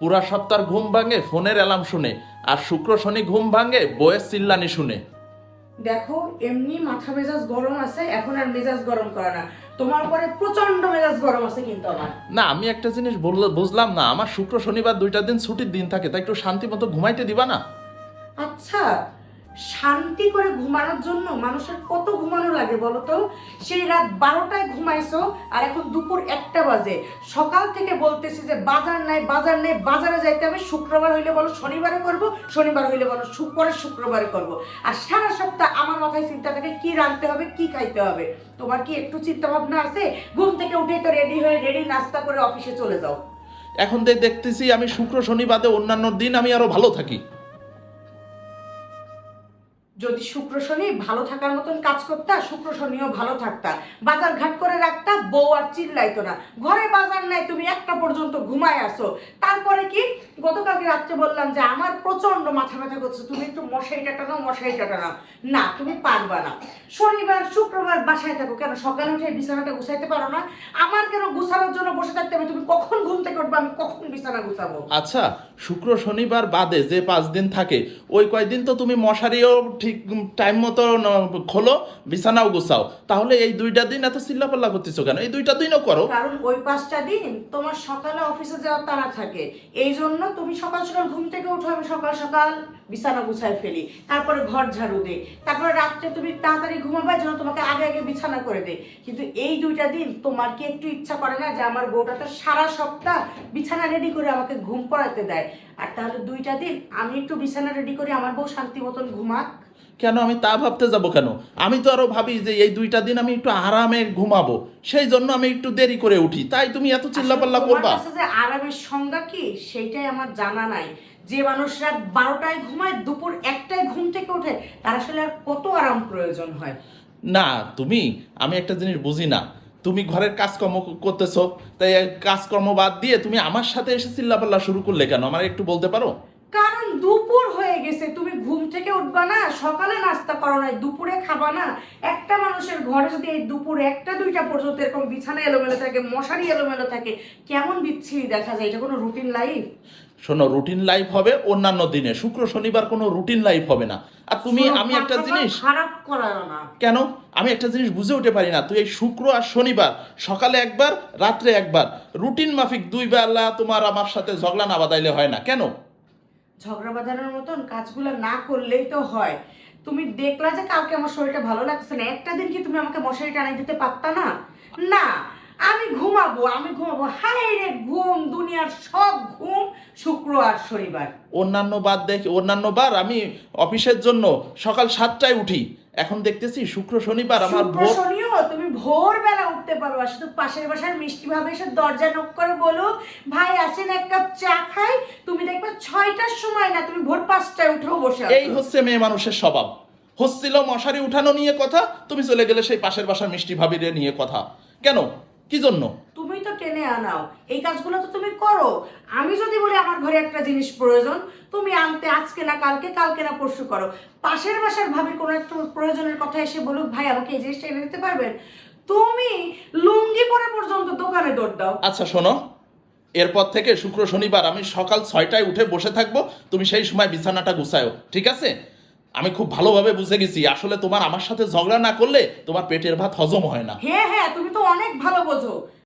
পুরা সপ্তাহ ঘুম ভাঙে ফোনের অ্যালার্ম শুনে। আর শুক্র শনি ঘুম ভাঙে বইয়ের চিল্লানি শুনে। দেখো এমনি মাথা মেজাজ গরম আছে এখন আর মেজাজ গরম করে না। তোমার পরে প্রচণ্ড মেজাজ গরম আছে কিন্তু আমার। না আমি একটা জিনিস বুঝলাম না আমার শুক্র শনিবার দুইটা দিন ছুটির দিন থাকে তাই একটু শান্তি মতো ঘুমাইতে দিবা না? আচ্ছা শান্তি করে ঘুমানোর জন্য মানুষের কত লাগে বলো তো সেই রাত বারোটায় ঘুমাইছো আর এখন দুপুর একটা বাজে। সকাল থেকে বলতেছি যে বাজার নাই, বাজার নেই, বাজারে যাইতে হবে, শুক্রবার হইলে বলো শনিবারে করব, শনিবার হইলে বলো পরের শুক্রবারে করব। আর সারা সপ্তাহ আমার মাথায় চিন্তা থাকে কি রাঁধতে হবে, কি খাইতে হবে। তোমার কি একটু চিন্তা ভাবনা আছে? ঘুম থেকে উঠে তো রেডি হয়ে রেডি নাস্তা করে অফিসে চলে যাও। এখন দেখ দেখতেছি আমি শুক্র শনি বাদে অন্যান্য দিন আমি আরও ভালো থাকি। যদি শুক্র শনি ভালো থাকার মতন কাজ করতা, শুক্র শনিও ভালো থাকতা। বাজার ঘাট করে রাখতা, বউ আর চিল্লাইতো না। ঘরে বাজার নাই, তুমি একটা পর্যন্ত ঘুমায় আসো। তারপরে কি? গতকালকে রাত্রে বললাম যে, আমার প্রচণ্ড মাথা ব্যথা করছে, তুমি একটু মশারি কাটানো মশারি কাটানো না, তুমি পারবা না। শনিবার, শুক্রবার বাসায় থাকো কেন? সকালে উঠে বিছানাটা গুছাইতে পারো না। আমার কেন গুছানোর জন্য বসে থাকতে হবে? তুমি কখন ঘুম থেকে উঠবে? আমি কখন বিছানা গুছাবো? আচ্ছা শুক্র শনিবার বাদে যে পাঁচ দিন থাকে, ওই কয়দিন তো তুমি মশারিও ঠিক টাইম মতো খোলো, বিছানাও গুছাও। তাহলে এই দুইটা দিন এত চিল্লাপাল্লা করতেছো কেন? এই দুইটা দিনও করো। কারণ ওই পাঁচটা দিন তোমার সকালে অফিসে যাওয়ার তারা থাকে। এই জন্য তুমি সকাল সকাল ঘুম থেকে উঠো, আমি সকাল সকাল বিছানা গুছায় ফেলি। তারপরে ঘর ঝাড়ু দেই। তারপরে রাত্রে তুমি তাড়াতাড়ি ঘুমাবে যেন তোমাকে আগে আগে বিছানা করে দেয় কিন্তু এই দুইটা দিন তোমার কি একটু ইচ্ছা করে না যে আমার বউটা তো সারা সপ্তাহ বিছানা রেডি করে আমাকে ঘুম পড়াতে দেয়? আর তাহলে দুইটা দিন আমি একটু বিছানা রেডি করি আমার বউ শান্তি মতন ঘুমাক। কেন আমি তা ভাবতে যাব কেন? আমি তো আরও ভাবি যে এই দুইটা দিন আমি একটু আরামে ঘুমাবো। সেই জন্য আমি একটু দেরি করে উঠি। তাই তুমি এত চিল্লাপাল্লা করবা? যে আরামের সংজ্ঞা কি সেইটাই আমার জানা নাই। যে মানুষ রাত বারোটায় ঘুমায় দুপুর একটায় ঘুম থেকে ওঠে তার আসলে আর কত আরাম প্রয়োজন হয়? না তুমি আমি একটা জিনিস বুঝি না। তুমি ঘরের কাজকর্ম করতেছো তাই কাজকর্ম বাদ দিয়ে তুমি আমার সাথে এসে চিল্লাপাল্লা শুরু করলে কেন? আমার একটু বলতে পারো? কারণ দুপুর হয়ে গেছে তুমি ঘুম থেকে উঠবা না সকালে নাস্তা করো না দুপুরে খাবা না। একটা মানুষের ঘরে যদি এই দুপুর একটা দুইটা পর্যন্ত এরকম বিছানা এলোমেলো থাকে মশারি এলোমেলো থাকে কেমন বিচ্ছিরি দেখা যায়? এটা কোনো রুটিন লাইফ শোনো রুটিন লাইফ হবে অন্যান্য দিনে। শুক্র শনিবার কোনো রুটিন লাইফ হবে না। আর তুমি আমি একটা জিনিস খারাপ করায় না। কেন? আমি একটা জিনিস বুঝে উঠতে পারি না। তুই এই শুক্র আর শনিবার সকালে একবার রাত্রে একবার রুটিন মাফিক দুই বেলা তোমার আমার সাথে ঝগড়া না বাদাইলে হয় না। কেন? ঝগড়া বাঁধানোর মতন কাজগুলো না করলেই তো হয়। তুমি দেখলা যে কাউকে আমার শরীরটা ভালো লাগছে না, একটা দিন কি তুমি আমাকে মশারি টানাই দিতে পারত না? না, আমি ঘুমাবো আমি ঘুমাবো। হায় রে, ঘুম, দুনিয়ার সব ঘুম শুক্র আর শনিবার। অন্যান্য বার দেখি, অন্যান্য বার আমি অফিসের জন্য সকাল সাতটায় উঠি। এখন দেখতেছি শুক্র শনিবার আমার ভোর শনিও তুমি ভোরবেলা উঠতে পারবা শুধু পাশের বাসার মিষ্টি ভাবে এসে দরজা নক করে বলো ভাই আসেন এক কাপ চা খাই। তুমি দেখবে ছয়টার সময় না তুমি ভোর পাঁচটায় উঠেও বসে। এই হচ্ছে মেয়ে মানুষের স্বভাব। হচ্ছিল মশারি উঠানো নিয়ে কথা তুমি চলে গেলে সেই পাশের বাসার মিষ্টি ভাবিরে নিয়ে কথা। কেন? কি জন্য? তুমি তো টেনে আনাও। এই কাজগুলো তো তুমি করো। আমি যদি বলি আমার ঘরে একটা জিনিস প্রয়োজন তুমি আনতে আজকে না কালকে কালকে না পরশু করো। পাশের বাসার ভাবির কোনো একটা প্রয়োজনের কথা এসে বলুক ভাই আমাকে এই জিনিসটা এনে দিতে পারবেন? তুমি লুঙ্গি পরে পর্যন্ত দোকানে দৌড় দাও। আচ্ছা শোনো। এরপর থেকে শুক্র শনিবার আমি সকাল ছয়টায় উঠে বসে থাকব। তুমি সেই সময় বিছানাটা গুছায়ো ঠিক আছে? আমি খুব ভালোভাবে বুঝে গেছি। আসলে তোমার আমার সাথে ঝগড়া না করলে তোমার পেটের ভাত হজম হয় না। হ্যাঁ হ্যাঁ তুমি তো অনেক ভালো বোঝো।